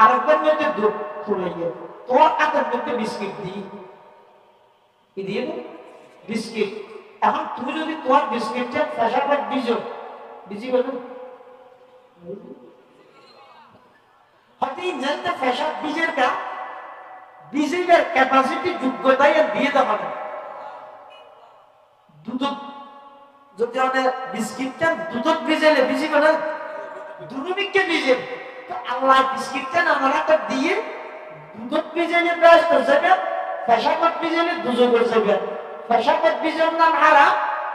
আর একদম মধ্যে দুধ ফুলাইয়ে তোমার হাতের মধ্যে বিস্কিট দিই কি দিয়ে? বিস্কিট। এখন তুমি যদি তোমার বিস্কিটটা পেশাবের বিজো বিজি বলো। হয়তো এই জানতে পেশাব বীজের কা বীজের ক্যাপাসিটি যোগ্যতাই আর দিয়ে দেওয়া না দুধ যদি আমাদের বিস্কিটটা দুধত ভিজেলে ভিজিবে না দুনুমিককে ভিজে তো আল্লাহ বিস্কিটটা আমার হাতে দিয়ে দুধত ভিজেলে ব্রাশ করে যাবে পেশাবত ভিজেলে দুজো করে যাবে পেশাবত বীজের নাম হারাম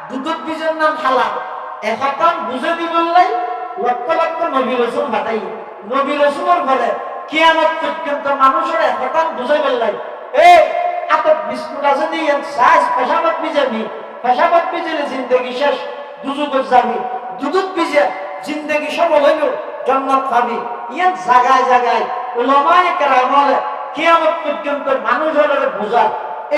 দুধত বীজের নাম হালাল। এখন বুঝে দিবলাই লক্ষ লক্ষ নবী রসুল হাতাই নবী রসুলের ঘরে কিয়ামত পর্যন্ত মানুষের এখন বুঝে বললাই এই এত বিস্কুট আছে দিয়ে সাইজ পেশাবত ভিজাবি পেশাবত ভিজেলে জিন্দগি শেষ দুজুগত যাবি দুধত ভিজে জিন্দগি সফল হইব জন্নত পাবি ইয়ান জাগায় জাগায় উলামায়ে কেরামলে কিয়ামত পর্যন্ত মানুষের বোঝা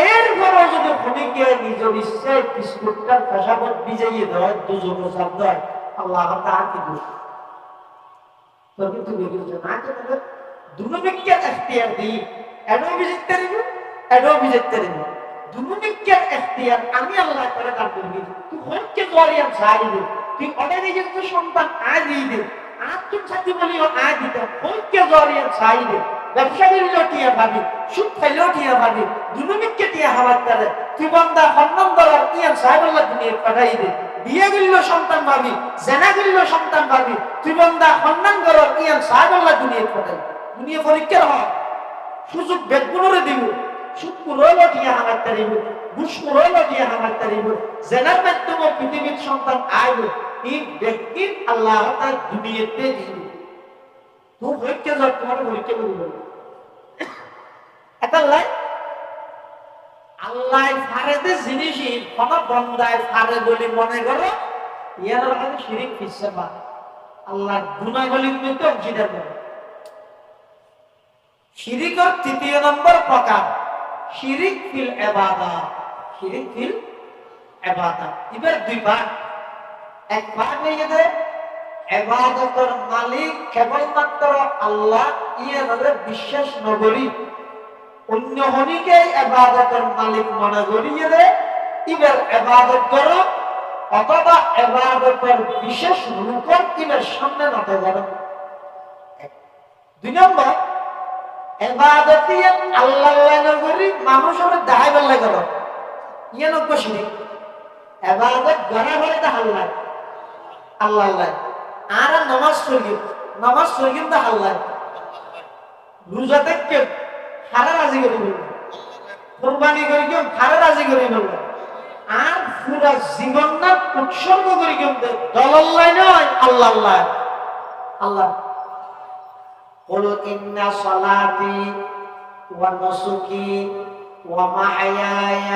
এরপরও যদি খনিকে নিজ ইচ্ছায় বিস্কুটটার পেশাবত ভিজাইয়ে দেয় দুজুগ শব্দ হয় আল্লাহ তার কি দোষ তোর কিন্তু বেরিয়েছে না কেন এখতিয়ার দিই এডো বিজিতে দিব এডো বিজিতে দিব দুনুমিককে এখতিয়ার আমি আল্লাহ করে দান করবি তুই হচ্ছে জরিয়ান সাই দে তুই অনেক নিজের সন্তান আয় দিয়ে তুই সাথে বলিও আয় দিতে হচ্ছে জরিয়ান সাই দে ব্যবসা করলেও টিয়া ভাবি সুদ খাইলেও টিয়া ভাবি দুনুমিককে টিয়া হাওয়ার তারে তুই বন্দা হন্নম দলার ইয়ান সাহেবুল্লাহ দুনিয়া পাঠাই দে বিয়ে করলেও সন্তান ভাবি জেনা করলেও সন্তান ভাবি তুই বন্দা হন্নান দলার ইয়ান সাহেবুল্লাহ দুনিয়া পাঠাই দুনিয়া পরীক্ষার হয়। সুযোগ বেদগুলোরে দিব সুদ কুরইলো টিয়া হাওয়ার তারিব ঘুষ কুরইলো টিয়া হাওয়ার তারিব জেনার মাধ্যমে পৃথিবীর সন্তান আইব এই ব্যক্তির আল্লাহ তার দুনিয়াতে তো তোমার এটা লাই আল্লাহ ফারেদে জিনিসই, কোন বন্দায় ফারে মনে করো, ইয়ার মানে শিরিক অংশীদার করে। শিরিকর তৃতীয় নম্বর প্রকার, শিরিক ফিল এবাদা। শিরিক ফিল এবাদা। এবার দুই ভাগ। এক ভাগ গেছে এবাদতের মালিক কেবলমাত্র আল্লাহ ইয়াদের বিশ্বাস নগরী। অন্য হনিকে এবাদতের মালিক মনে করিয়ে দে, ইবের এবাদত করো, অথবা এবাদতের বিশেষ রূপর ইবের সামনে নত করো দুই নম্বর, এবাদতি আল্লাহ নগরী মানুষের দায় বেল্লা করো। ইয়ে শিরিক এবাদত গড়া হলে তা আল্লাহ আল্লাহ আল্লাহ আর নমাজ পড়ি নমাজ পড়ি কিন্তু আল্লাহ রোজা থেকে হারা রাজি করে নিল কোরবানি করে কেউ হারা রাজি করে নিল আর পুরা জীবন না উৎসর্গ করে কেউ দলাল্লাই নয় আল্লাহ আল্লাহ আল্লাহ قل إن صلاتي ونسكي ومحياي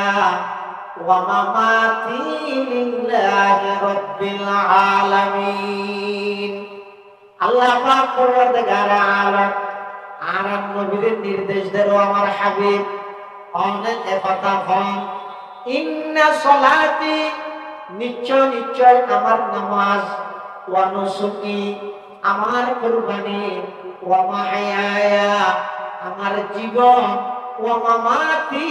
ومماتي لله رب العالمين আল্লাহ পাক পরওয়ারদিগার আলাম আর নবীর নির্দেশ দেরো আমার হাবিব অনেক কথা হন ইন্না সলাতি নিশ্চয় নিশ্চয় আমার নামাজ ওয়া নুসুকি আমার কুরবানি ওয়া মাহায়া আমার জীবন ওয়া মামাতি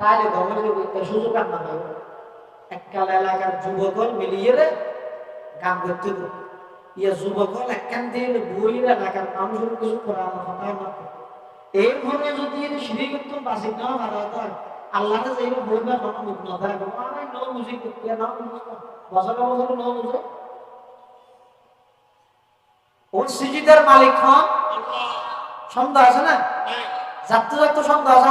তাহলে গভর্নমেন্টের সুযোগ আর না হয় এককাল এলাকার যুবকল মিলিয়ে রে গান করতে ইয়ে যুবকল একখান দিয়ে বইরা এলাকার মানুষের কিছু করার কথা না এরপরে যদি করতে বাসি না ভালো হয় আল্লাহ যাইবে বলবে কোনো মুখ না থাকে আরে নো বুঝি কে না বুঝতো বছর বছর নো বুঝে ওর সিজিদার মালিক খান সন্দেহ আছে না? যাত্রা যাত্রা সন্দেহ আছে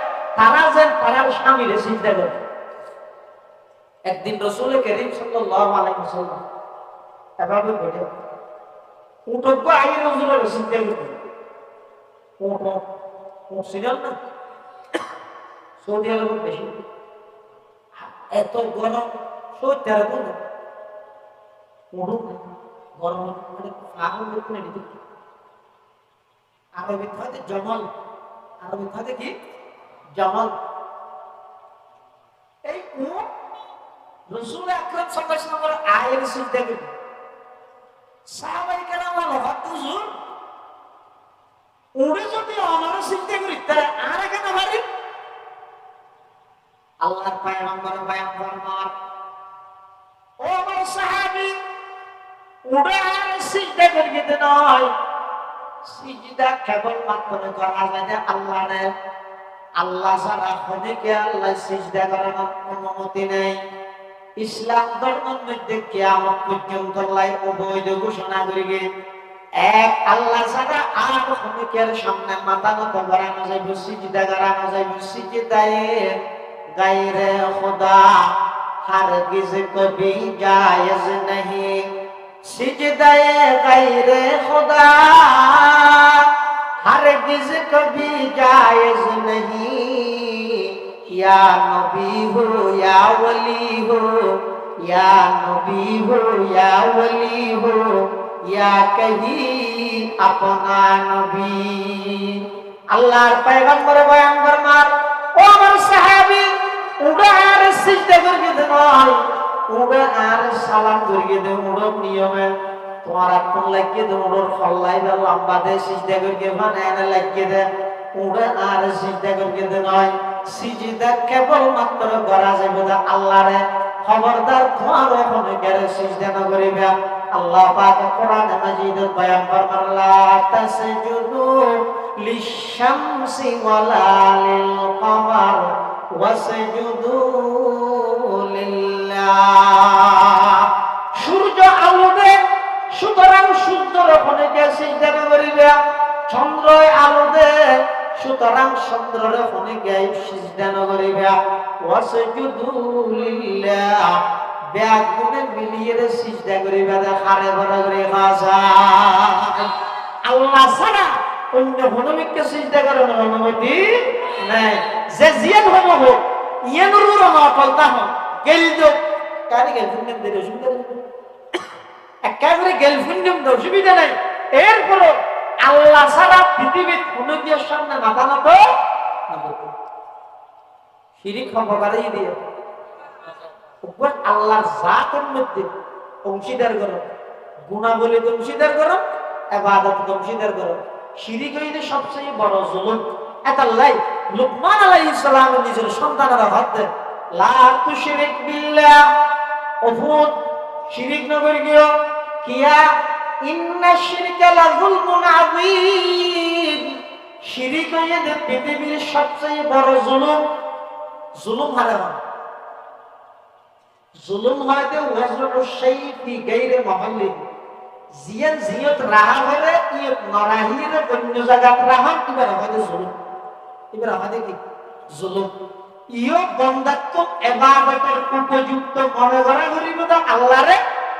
তারা যেন তারার স্বামীরে সিজদা করে। একদিন রসুল করিম ওয়াসাল্লাম এভাবে বলে উঠব আই রসুলের সিজদা করতে উঠ উঠ, সিরিয়াল না? সৌদি আরবের বেশি। এত গরম সত্যি আর কোন উঠুক গরম মানে আগুন দেখুন এটি আরবি থাকে জমল আরবি থাকে কি? জমল। এই উঠ রসুল আকরাম সাল্লাল্লাহু আলাইহি আয়ের সিজদা করে সাহাবায়ে কেরাম হক হুজুর উড়ে যদি অনার চিন্তা করি, তাহলে আর কেন পারি আল্লাহর পায়গম্বর বয়ান ফরমান ও আমার সাহাবী উড়ে আর সিজদা করিতে নয়। সিজদা কেবল মাত্র করা যায় আল্লাহরে। আল্লাহ ছাড়া খনিকে আল্লাহ সিজদা করার অনুমতি নেই। ইসলাম ধর্মের মধ্যে কিয়ামত পর্যন্ত লাই অবৈধ ঘোষণা করিবে এক, আল্লাহ ছাড়া আর খনিকের সামনে মাথা নত করানো যাইব, সিজদা করানো যাইব, সিজদায়ে গায়রে খোদা, হারগিজ কবি জায়েজ নাহি। সিজদায়ে গায়রে খোদা हरगिज कभी जायज नहीं या नबी हो या वली हो या नबी हो या वली हो या कहीं अपना नबी আল্লাহর পয়গম্বর বয়ান ফরমার ও আমার সাহাবী উড়ে আর সিজদা করিয়ে দে নয় উড়ে আর সালাম করিয়ে দে উড়ো নিয়মে তোমার আপন লাগিয়ে দে উড়োর ফল্লাই দে লম্বা দে, সিজদা করিয়ে মানে এনে লাগিয়ে দে। উড়ে আর সিজদা করিয়ে দে নয়। সিজদা কেবল মাত্র করা যাবে না আল্লাহরে। খবরদার তোমার ওখানে গেলে সিজদা না করিবে। আল্লাহ পাক কোরআনে মাজিদে বয়ান ফরমান, লা তাসজুদু লিশ-শামসি ওয়ালা লিল-কমার ওয়াসজুদু লিল্লাহ। সুতরাং ওখানে গিয়ে সিজদা করিবে চন্দ্র আলো দেয় সুতরাং চন্দ্রের গিয়ে সিজদা করিবে ওয়াসজুদু লিল্লাহ ব্যাগ গুনে মিলিয়ে রে সিজদা করিবে হারে ভরা করে খাসা আল্লাহ ছাড়া অন্য হনুমিককে সিজদা করার অনুমতি নাই। যে জিয়ান হব হোক ইয়ানুর রমা ফলতা হোক, গেল দো কারি গেল সুন্দর একেবারে গেল ফুন্ডম দাও সুবিধা নাই। এরপরও আল্লাহ ছাড়া পৃথিবীর হনুমিকের সামনে মাথা নত শিরিক জাতের মধ্যে অংশীদার করো গুণাবলী অংশীদার করো এবাদত অংশীদার করো। হইলে সবচেয়ে বড় জুলুম এতাল্লাই লুকমান আলাইহিস সালাম নিজের সন্তানেরা হাত দেন। লা ওফুত শিরিক নগর গিয়ে কিয়া? ইন্না শিরকা লা যুলমুন আযীম। শিরিক হইলে পৃথিবীর সবচেয়ে বড় জুলুম জুলুম হারে হয় জুলুম হয়তো ওয়াজরু শাইফি গায়রে মাহাল্লি জিয়ান জিয়ত রাহা হলে ইয়ত নরাহিরে অন্য জায়গাত রাহা কিবা হয়তো জুলুম। এবার আমাদের কি? জুলুম। ইয় বন্দাত্ম এবাদতের উপযুক্ত মনে করা করিব তো আল্লাহরে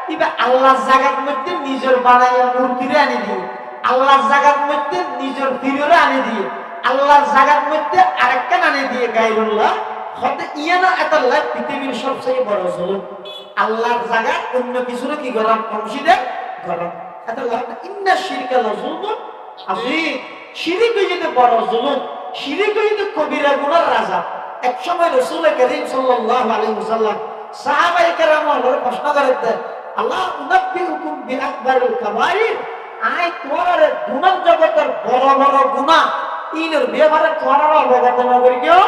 কিবা আল্লাহ জায়গার মধ্যে নিজের বানাইয়া মূর্তিরে আনি দিয়ে আল্লাহর জায়গার মধ্যে নিজের আনি দিয়ে আল্লাহর জায়গার মধ্যে আরেকটা আনি দিয়ে গাইরুল্লাহ, হতে ইয়ানা এত লাভ পৃথিবীর সবচেয়ে বড় জুলুম। আল্লাহর জায়গা অন্য কিছুর কি গরম অংশীদার গরম এত লাভ ইন্না শিরকা লাজুলুম আযীম। শিরিক হইতে বড় জুলুম। শিরিক হইতে কবিরা গুনার রাজা। এক সময় রসুল করিম সাল্লাল্লাহু আলাইহি ওয়াসাল্লাম সাহাবাই কেরাম হলো প্রশ্ন করেন আল্লাহ উনাব্বিউকুম বিআকবারিল কাবাইর আই তোমার গুনার জগতের বড় বড় গুনাহ ইনের ব্যাপারে তোমার অবগত নগরী কেউ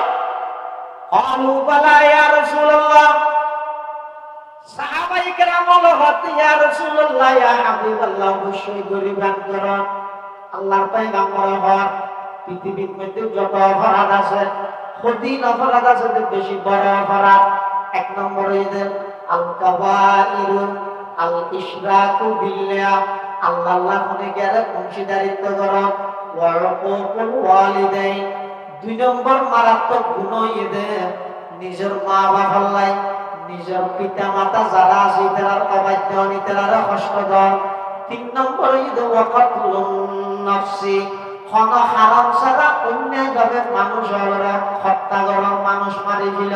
قالوا بلى يا رسول الله সাহাবাই কেরাম হলো হতে ইয়া রাসূলুল্লাহ ইয়া হাবিবাল্লাহ অবশ্যই গরিবান করো আল্লাহর পয়গম্বর হওয়ার পৃথিবীর মধ্যে যত অপরাধ আছে কঠিন অপরাধ আছে বেশি বড় অপরাধ এক নম্বর আল কাবাইরু আল ইশরাকু বিল্লাহ আল্লাহ আল্লাহ কোনে গেলে অংশীদারিত্ব করো। ওয়া দুই নম্বর মারাত্মক গুণ ঈদের নিজের মা বাবার লাই, নিজের পিতা মাতা যারা আছে তারা অবাধ্য নি তারা কষ্ট দেন তিন নম্বর ওয়াকাতুল হারাম ছাড়া অন্যায় ভাবে মানুষ হত্যা করা মানুষ মারি দিল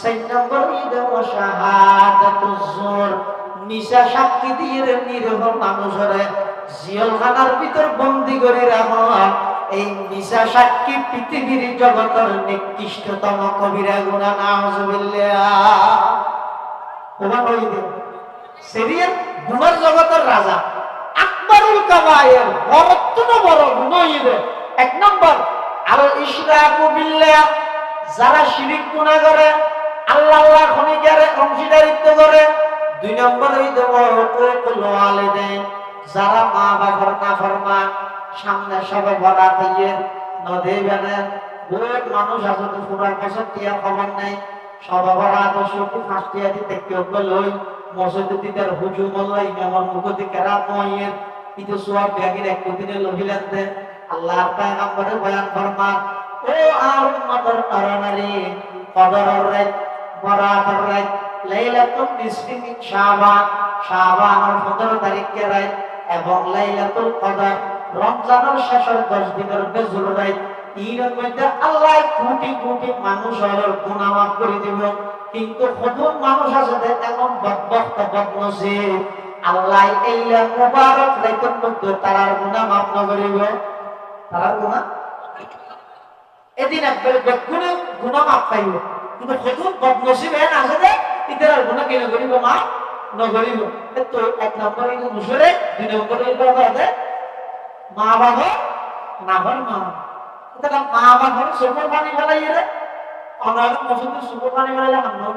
চার নম্বর ঈদ দিয়ে নিরহ জিয়লখানার ভিতর বন্দি করে রাখা। এই নিশা সাক্ষী পৃথিবীর জগতের নিকৃষ্টতম কবিরা গুণা, নাউজুবিল্লাহ। সিরিয়াল গুণার জগতের রাজা। আকবরুল কাবায়ের বড়ত্ব বড় গুণইবে এক নম্বর আর ইশরাকু বিল্লাহ, যারা শিরিক গুনাহ করে, আল্লাহ আল্লাহ খনিকারে অংশীদারিত্ব করে। দুই নম্বর হইতে হুকুকুল ওয়ালিদাইন, যারা মা বাবার নাফরমান সামনে সবে ভরা দিয়ে নদী বেনে বহুত মানুষ আছে তো পুরার বছর টিয়া খবর নেই। সবে ভরা আদর্শ কি ফাঁসটিয়া দিতে কেউ লই মসজিদে দিদার হুজু মোল্লা ইমামর মুখতি কেরাত নয়ের কিন্তু সোয়াব ব্যাগের এক দিনে লহিলেন দে আল্লাহর পয়গম্বরের বয়ান ফরমান ও আর উম্মতের নরনারী, কদরের রাত, বরাতের রাত লাইলাতুল নিসফি মিন শাবান, শাবানের 15 তারিখের রাত এবং লাইলাতুল কদর, রমজানের শেষের 10 দিনের বেজুর রাত। ঈদের মধ্যে আল্লাহ কোটি কোটি মানুষ হলোর গুনাহ মাফ করে দিব কিন্তু কত মানুষ আছে এমন বদবক্ত বদনসিব। আল্লাহ এইলা মুবারক রাইতের মধ্যে তারার গুনাহ মাফ না করিব। তারার গুনাহ? এদিন একবার বেগুনে গুনাহ মাফ পাইব। কিন্তু কত বদনসিব এন আছে যে ইতার গুনাহ কেন করিব মা? নগরিব তো এক নম্বর এই মুসরে, দুই নম্বর এই বাবা মা বাবা নাভর মা। মা বাবার সুপর পানি ফেলাই রে অনার পছন্দ সুপর পানি ফেলাইলে হান্নব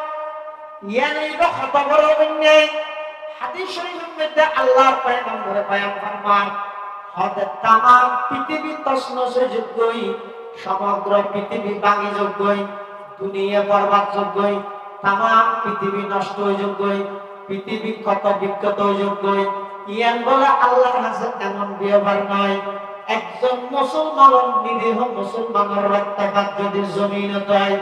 সমগ্র পৃথিবী যোগ্যই, দুনিয়া বরবাদ যোগ্যই তাম পৃথিবী নষ্ট হয়ে যোগ্যই, পৃথিবী কত হয়ে যোগ্যই। ইয়ান বলে আল্লাহর কাছে এমন ব্যবহার নয় একজন মুসলমান নিরীহ মুসলমানের রক্তপাত যদি জমিন দেয়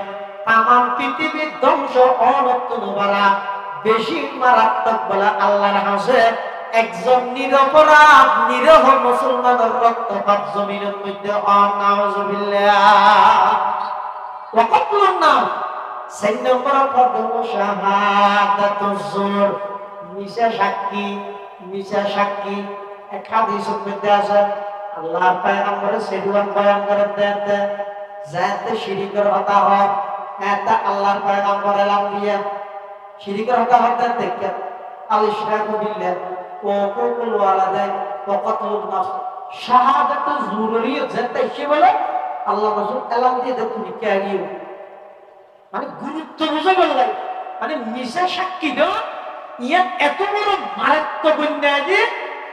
তামাম পৃথিবীর ধ্বংস অনত্ত নবারা বেশি মারাত্মক বলে আল্লাহর হাসে, একজন নিরপরাধ, নিরহ মুসলমানের রক্তপাত জমিনের মধ্যে নাম? মধ্যে আছে, আল্লাহর পয়গম্বরে করে দেন দেন। যাতে হতা হয় এটা আল্লাহর এলাম দিয়ে শিরিকের হতা হতে দেখে আল ইশরাকু বিল্লাহ, ও কুকুল ওয়ালাদাই ও কতলুন নাফস। শাহাদাত সে বলে, আল্লাহ রাসূল এলাম দিয়ে দেখো তুমি কে মানে গুরুত্ব বুঝে বললে মানে মিশা সাক্ষী দাও ইয়া এত বড় মারাত্মক অন্যায় যে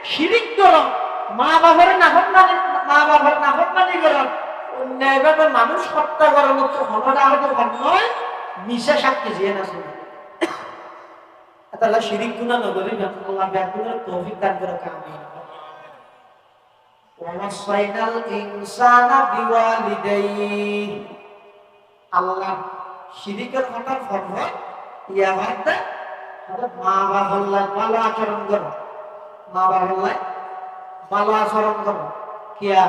শিরিক করো মা বাবার নাফর মানে মা বাবার নাফর মানে করেন অন্যায়ভাবে মানুষ হত্যা করার মতো হনটা হয়তো হন নয় মিশা সাক্ষী যে না তাহলে শিরিক গুণা নগরী আল্লাহ ব্যাগুণের তৌফিক দান করে ওয়াসাইনাল ইনসানা আল্লাহ শিরিকের হঠাৎ ইয়া হঠাৎ মা বাবা ভালো আচরণ করো। মা বাবা ভালো আচরণ করো। কিয়া?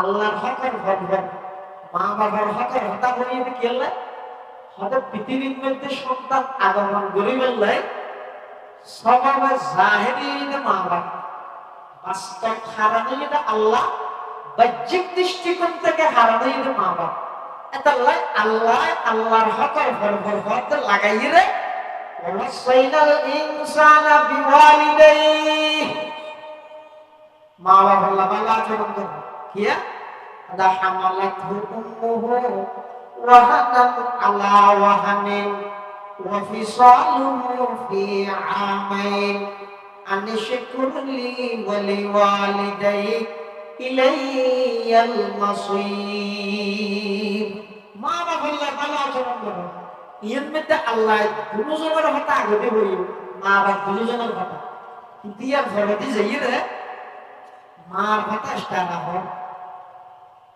আল্লাহর হকের ফরফর মা বাবার হকের হঠাৎ হয়ে আল্লাহ? হঠাৎ পৃথিবীর মধ্যে সন্তান আগমন করি বললে স্বভাবে জাহেরি মা বাবা বাস্তব হারানো এটা আল্লাহ, বাহ্যিক দৃষ্টিকোণ থেকে হারানো এটা মা বাবা এটা আল্লাহ আল্লাহ, আল্লাহর হকর ভর ভর ভর লাগাই রে। ওয়াসাইনাল ইনসানা বিওয়ালিদাইহি। মা বাবা আল্লাহ আচরণ করবে কিয়া আদা হামালাতহু উম্মুহু ওয়াহানান আলা ওয়াহানিন وفصاله في عامين أن اشكر لي ولوالديك إلي المصير মা বাবা আল্লাহ ভালো আচরণ করো ইয়ের মধ্যে আল্লাহ দুজনের কথা আগে দেবই মা বাবা দুজনের কথা কিন্তু ইয়ার ঘরতে যাই রে মার কথা স্টানা হন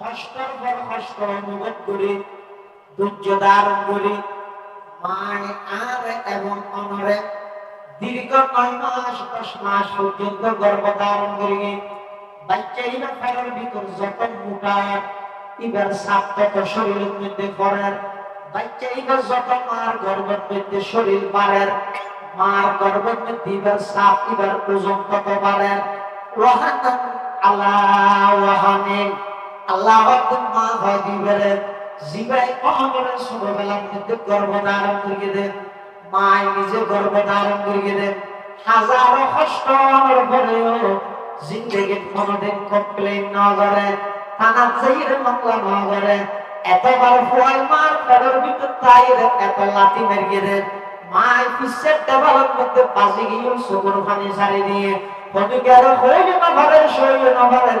কষ্টর পর কষ্ট অনুভব করে ধৈর্য ধারণ করে মায় আর এবং অনরে, দীর্ঘ নয় মাস, দশ মাস পর্যন্ত গর্ভ ধারণ করি। বাচ্চা এবার ফেরার ভিতর যত মোটা এবার সাপ তত শরীরের মধ্যে পড়ার। বাচ্চা এবার যত মার গর্ভের মধ্যে শরীর বাড়ার, মার গর্ভের মধ্যে এবার সাপ এবার ওজন তত বাড়ার। ওয়াহানান আল্লাহ ওয়াহানিন আল্লাহ মা হয় দিবেরে জিবাই অহমরে ছোটবেলার মধ্যে গর্ভ ধারণ করিয়ে দেন। মায় নিজে গর্ভ ধারণ করিয়ে দেন। হাজারো কষ্টর পরেও জিন্দগির কোনোদিন কমপ্লেন না করে। থানা যাইয়ের মামলা না করে। এতবার ফুয়াই মার পেটের ভিতর তাইর এত লাথি মেরিয়ে দেন। মায় পিসের দেওয়ালের মধ্যে বাজে গিয়ে চকুর পানি ছাড়ি দিয়ে কদিকে আরও হইল না ঘরের শৈল না ঘরের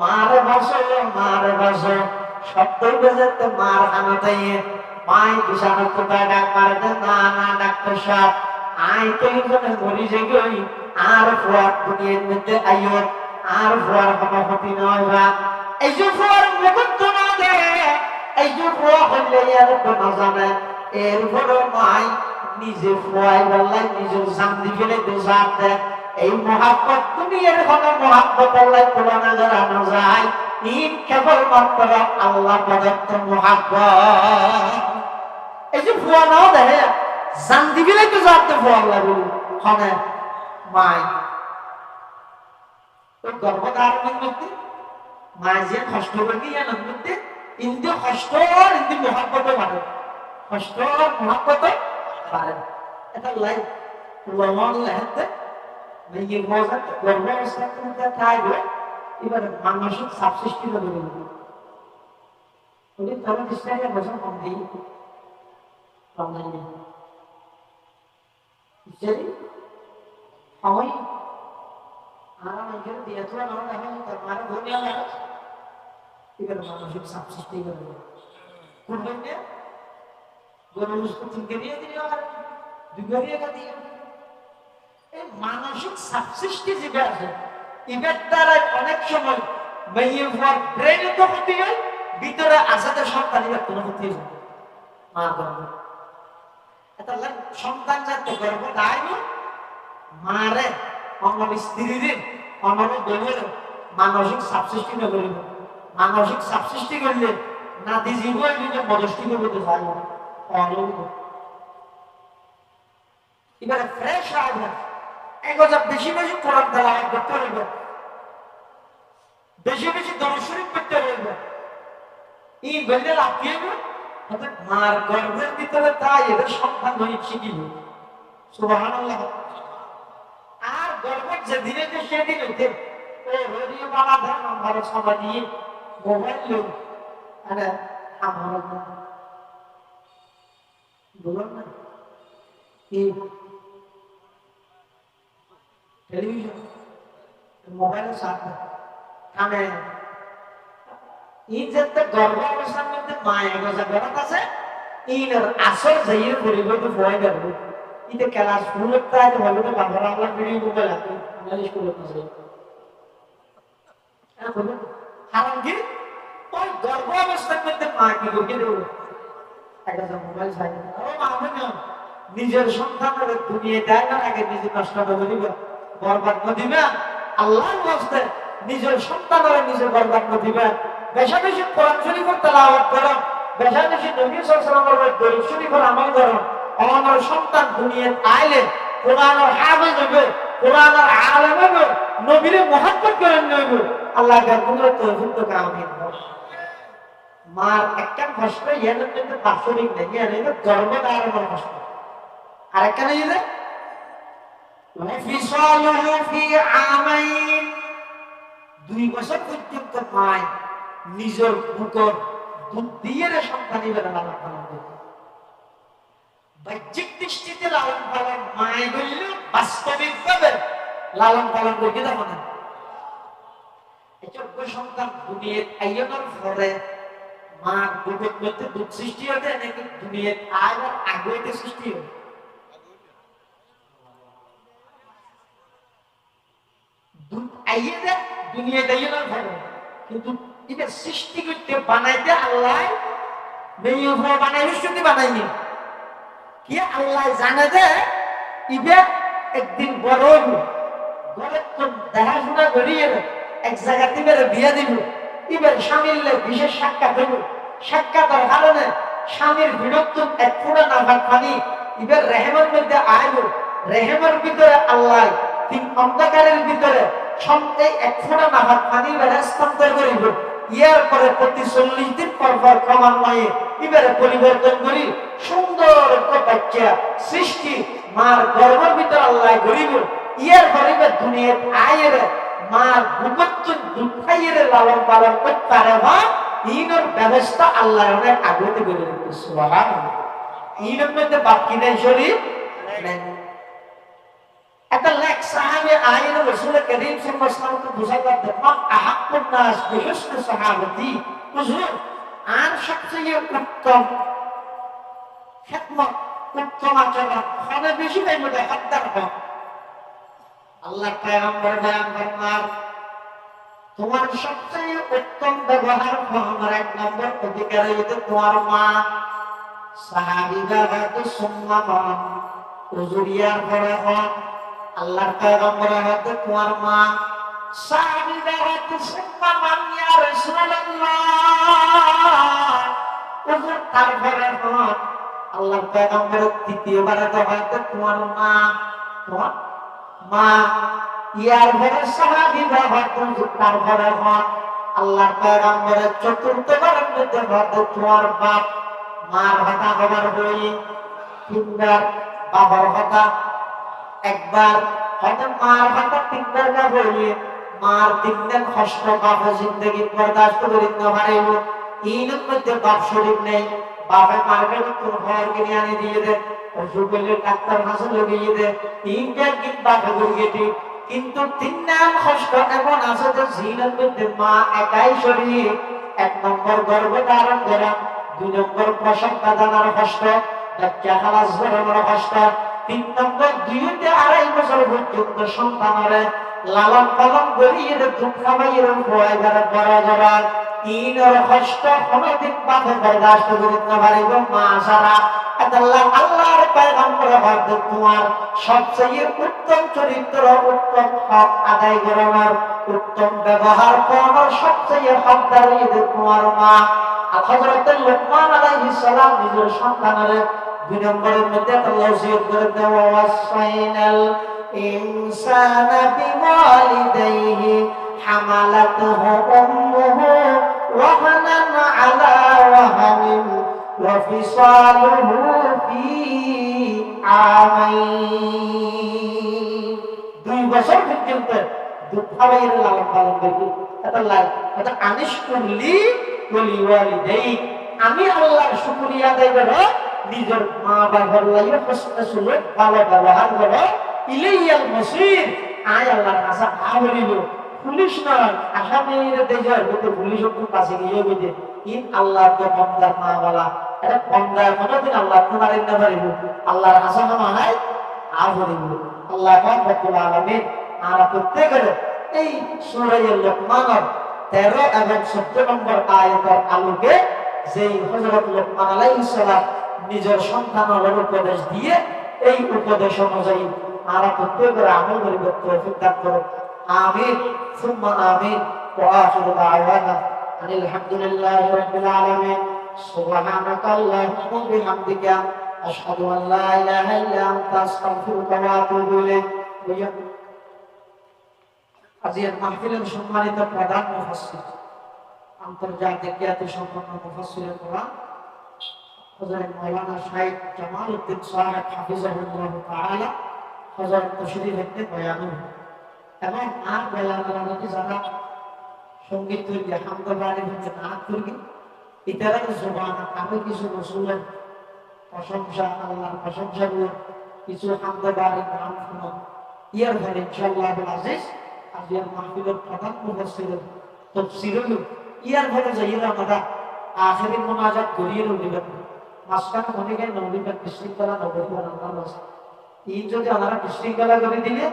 মারে বাসো মারে বাসো শব্দই বেজেতে মার আনাতাইয়ে মাই বিছানা তো ডাক মারে না না, ডাক্তার সাহেব। আই তো ইজনে মরি যে আর ফুয়ার দুনিয়ার মধ্যে আইও। আর ফুয়ার ক্ষতি নয় বা এই যে ফুয়ার মুকুট না দে, এই যে ফুয়া আর জানে এরপরে মাই নিজে ফুয়াই বললাই, নিজের জান দিবে তো জানতে এই মহাব্বত, দুনিয়ার কোনো মহাব্বত আল্লাহ তুলনা করানো যায়। ইন কেবল মাত্র আল্লাহ প্রদত্ত মহাব্বত। এই যে ফুয়া নাও দেখে জান দিবিলে তো জানতে ফুয়া লাগবে হনে মাই ওই গর্ভধারণের মধ্যে মায় যে কষ্ট করে ইয়ানোর মধ্যে ইন্দি কষ্ট আর ইন্দি মহাব্বত বাড়ে। কষ্ট আর মহাব্বত বাড়ে। এটা লাইফ লমন লেহেতে মেয়ে মজা গর্ভ অবস্থার মধ্যে থাকবে এবার মানসিক চাপ সৃষ্টি করে দেবে উনি তবে দৃষ্টাকে বছর কম দিই কম দেয়নি ইত্যাদি সময় আরাম এখানে দিয়ে তো না এখন তার মানে ধরে না এবার এই মানসিক চাপ সৃষ্টি যেটা আছে এবার দ্বারা অনেক সময় মেয়ে হওয়ার তো ক্ষতি হয়, ভিতরে কোনো ক্ষতি হয় মা গর্ব এটা সন্তান গর্ব না। মারে অমর স্ত্রীদের অমর বউয়ের মানসিক চাপ সৃষ্টি নকৰিব মানসিক চাপ সৃষ্টি কৰিলে নাতি জীৱই নিজে মদষ্টি কৰিব যায় এবারে ফ্রেশ হবে একজা বেশি বেশি কোরআন তেলাওয়াত করতে রইবে বেশি বেশি দরুদ শরীফ পড়তে রইবে এই বললে লাভ কি অর্থাৎ মার গর্ভের ভিতরে তাই এদের সন্তান হয়ে শিখিল সুবহানাল্লাহ। আর গর্ভ যেদিনে যে সেদিন হইতে ও বলুন না টেলিভিশন মোবাইলের সাথে কানে গর্ভ অবস্থার মধ্যে মায়া গজা আছে ইনের আসর ইতে তো ভিডিও করতে লাগে আমি স্কুল করতে ওই অবস্থার মধ্যে মা কি করবে একটা মোবাইল চাই ও মা নিজের সন্তানের দুনিয়া দেয় না আগে নিজে নষ্ট করে দিবে বরবাদ্য দিবেন আল্লাহর বসতে নিজের সন্তানরা নিজের বরবাদ্য দিবেন বেশা বেশি কোরআন শরীফের তেলাওয়াত করেন বেশা বেশি নবী সাল্লাল্লাহু দরুদ শরীফের আমল করেন আমার সন্তান দুনিয়ায় আইলে কোরআনের হাফেজ হবে কোরআনের আলেম হবে, নবীরে মহব্বত করেন নবী। আল্লাহ গাবুলের তৌফিক তো কামিল মার একটা কষ্ট ইয়ানের কিন্তু বাসরিক নেই ইয়ানের ধর্মের আর আমার কষ্ট আর একখানে দুই বছর পর্যন্ত নিজের দুধ দিয়ে সন্তান লালন পালন বাহ্যিক দৃষ্টিতে লালন পালন মায় বললে বাস্তবিক ভাবে লালন পালন করবে দেখো সন্তান দুনিয়ার পরে মার বুকের মধ্যে দুধ সৃষ্টি হতে নাকি দুনিয়ার আয় আগে সৃষ্টি হয় আইয়ে দে, দুনিয়া দিয়ে না ভালো কিন্তু এটা সৃষ্টি করতে বানাইতে আল্লাহ মেয়ে হওয়া বানাই শুধু বানাইনি কি আল্লাহ জানে যে ইবে একদিন বড় হইব। ঘরে তো দেখাশোনা করিয়ে এক জায়গা থেকে বিয়ে দিব। ইবের স্বামীর বিশেষ সাক্ষাৎ হইব। সাক্ষাতের কারণে স্বামীর বিরক্ত এক ফুটা নাফাক পানি ইবের রেহেমের মধ্যে আইব। রেহেমের ভিতরে আল্লাহ তিন অন্ধকারের ভিতরে সঙ্গে এক ফোঁটা স্থানান্তর করিব। ইয়ার পরে প্রতি চল্লিশ দিন পর ক্রমান্বয়ে এবারে পরিবর্তন করি। সুন্দর একটা বাচ্চা সৃষ্টি, মার গর্ভের ভিতরে আল্লাহ করিব ইয়ার পরে দুনিয়ার আয়ের, মার ভূগত্ব দুঃখাইয়ের লালন পালন করতে পারে বা ইনের ব্যবস্থা আল্লাহ অনেক আগতে করে সুবহানাল্লাহ। ইনের মধ্যে শরীর একটা সাহাবে আইন রসুল করিম সাল্লাল্লাহু আলাইহি বুঝাইতে দেখলাম আহাক্কুন নাস বিহুসন সাহাবতি হুজুর আর সবচেয়ে উত্তম খেদমত উত্তম আচরণ হবে বেশি টাইম মধ্যে হত্যার হক আল্লাহ পয়গম্বর বয়ান ফরমান তোমার সবচেয়ে উত্তম ব্যবহার আমার এক নম্বর অধিকারী যদি তোমার মা সাহাবিরা হয়তো সুন্নামান হুজুরিয়ার পরে হক আল্লাহর পয়গম্বরের হাতে তোমার মা, সাহাবীদের হাতে সুন্নাহ মানিয়া রাসূলুল্লাহ। হুজুর তারপরে হন আল্লাহর পয়গম্বরের তৃতীয়বারে তো হয়তো তোমার মা তোমার মা, ইয়ার পরে সাহাবীরা হয়তো তারপরে হন আল্লাহর পয়গম্বরের চতুর্থবারের মধ্যে হয়তো তোমার বাপ, মার হতা হবার বই তিনবার বাবার হতা একবার হয়তো মার হয়তো তিনবার না বলিয়ে মার তিনবার কষ্ট বাবা জিন্দগি বরদাস্ত করিতে পারিব ইনের মধ্যে বাপ শরীর নেই বাবা মারবে তোর ঘর কিনে আনি দিয়ে দে বললে ডাক্তার কাছে লাগিয়ে দে, তিনবার কিন্তু বাপে গেটি কিন্তু তিন নাম কষ্ট এমন আছে যে জিনের মধ্যে মা একাই শরীর, এক নম্বর গর্ভ ধারণ করা, দুই নম্বর প্রসব দাদানার কষ্ট, বাচ্চা খালাস ধরানোর কষ্ট তিন নম্বর, দুইতে আড়াই বছর পর্যন্ত লালন পালন করিয়ে দুঃখ বরদাস্ত করিতে পারিব মা সারা। আল্লাহ, আল্লাহর দেব তোমার সবচেয়ে উত্তম চরিত্র, উত্তম হক আদায় করানোর উত্তম ব্যবহার করানোর সবচেয়ে হকদার তোমার মা। আর হযরত লোকমান আলাইহিস সালাম নিজের সন্তানের দুই নম্বরের মধ্যে একটা ওসিয়ত করে দেওয়া ওয়াসাইনাল ইনসানা বিওয়ালিদাইহি হামালাতুহু উম্মুহু ওয়াহানান আলা ওয়াহানিন وفصاله في عامين দুই বছর পর্যন্ত দুধ খাওয়াইয়ের লালন পালন করবি এটা লাই এটা আনিস করলি বলি ওয়ালিদাই আমি আল্লাহর শুকরিয়া আদায় করো নিজের মা বাবার লাগে হোসনে সুলে ভালো ব্যবহার করো, ইলাইয়াল মসির, আয় আল্লাহর কাছে আবরিব পুলিশ নয় আসামির দেশের কিন্তু পুলিশ একটু কাছে গিয়ে বুঝে ইন আল্লাহ তো বন্দার মা বলা এটা বন্দার কোনোদিন আল্লাহ তোমার ইন্না পারিব আল্লাহর কাছে মনে হয় আবরিব আল্লাহ এই সূরা লোকমানের 13 এবং 17 নম্বর আলোকে যেই হযরত লোকমান আলাইহিস নিজের সন্তানের উপদেশ দিয়ে এই উপদেশ অনুযায়ী আমরা প্রত্যেকের আমল করিব, তৌফিক দান করুন আমিন। সুম্মা মুফাসসির। আন্তর্জাতিক খ্যাতি সম্পন্ন মুফাসসিরের কোরআন হযরত মাওলানা শাইখ জামাল উদ্দিন সাহেব হাফিজাহুল্লাহ তাআলা হযরত তশরীফ ইবনে বয়ানুল এবং আর মধ্যে যারা সংগীত তৈরি হামদবাড়ি হচ্ছে নাচ তৈরি ইতারা আমি কিছু রসুলের প্রশংসা, আল্লাহর প্রশংসা গুলো কিছু হামদবাড়ি নাম শুনো। ইয়ার ফলে ইনশাআল্লাহ আজিজ আজকের মাহফিলের প্রধান মুফাসসিরের তাফসীরুল ইয়ার ফলে যাইরা আমরা আখেরি মুনাজাত করিয়ে রইলেন মাসখানে মনে গেল নবীটা বিশৃঙ্খলা নবীর আল্লাহ ঈদ যদি আমরা বিশৃঙ্খলা করে দিলে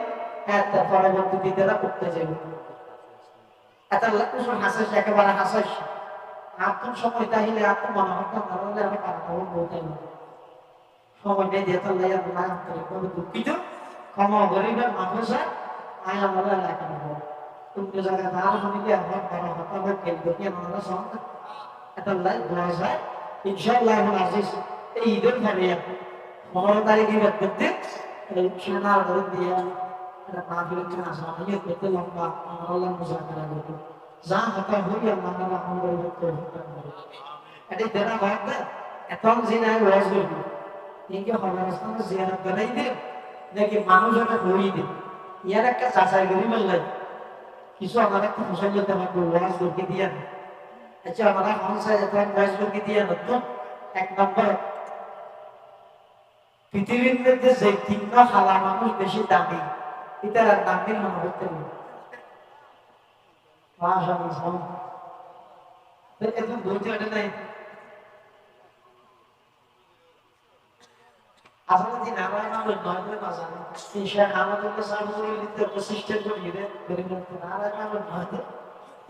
হ্যাঁ পরবর্তী দিদেরা করতে যাবে এত কুসুম হাসাস একেবারে হাসাস আপন সময় তাহিলে আপন মনে হতো তাহলে আমি কারণ বলতে সময় নেই দিয়ে তাহলে না আন্তরিকভাবে দুঃখিত ক্ষমা গরিবের মানুষ আয় আমরা এলাকা নেব তুমি জায়গা না শুনিলে আমার বড় হতা হোক কেন দেখি আমরা সঙ্গে এটা লাই দোয়া যায় ইনশাআল্লাহ এখন আজিজ এই ঈদের পরে পনেরো তারিখে করতে এই সোনার ঘরে দিয়ে না করতে লম্বা আল্লাহ মুজাকারা করব। যা হতা হই আল্লাহ তাআলা আমাদের উপর এটা দেনা ভাগ দে এখন জিনায় ওয়াজ করবি। ইনকে খবরস্থানে দে। নাকি মানুষ ওটা হই দে। ইয়ার একটা চাচাই করি বললাই কিছু আমার একটা যেতে আমাকে ওয়াজ করতে দিয়া আচ্ছা আমরা হংসায় যেতে ওয়াজ করতে দিয়া নতুন এক নম্বর। পৃথিবীর মধ্যে যে তিনটা খালা মানুষ বেশি দামি, এটার আর দামি মনে হতে এখন বলতে আমার নামের নয় করে না জানে নারায়ণ নামের নয়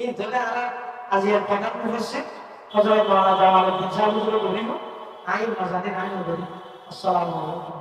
এই ধরে আর আজ এর প্রধান মুফাসসির হযরত মাওলানা জামালউদ্দিন সাহেব হুজুর বলিব আইন মাজানি আই বলি আসসালামু আলাইকুম।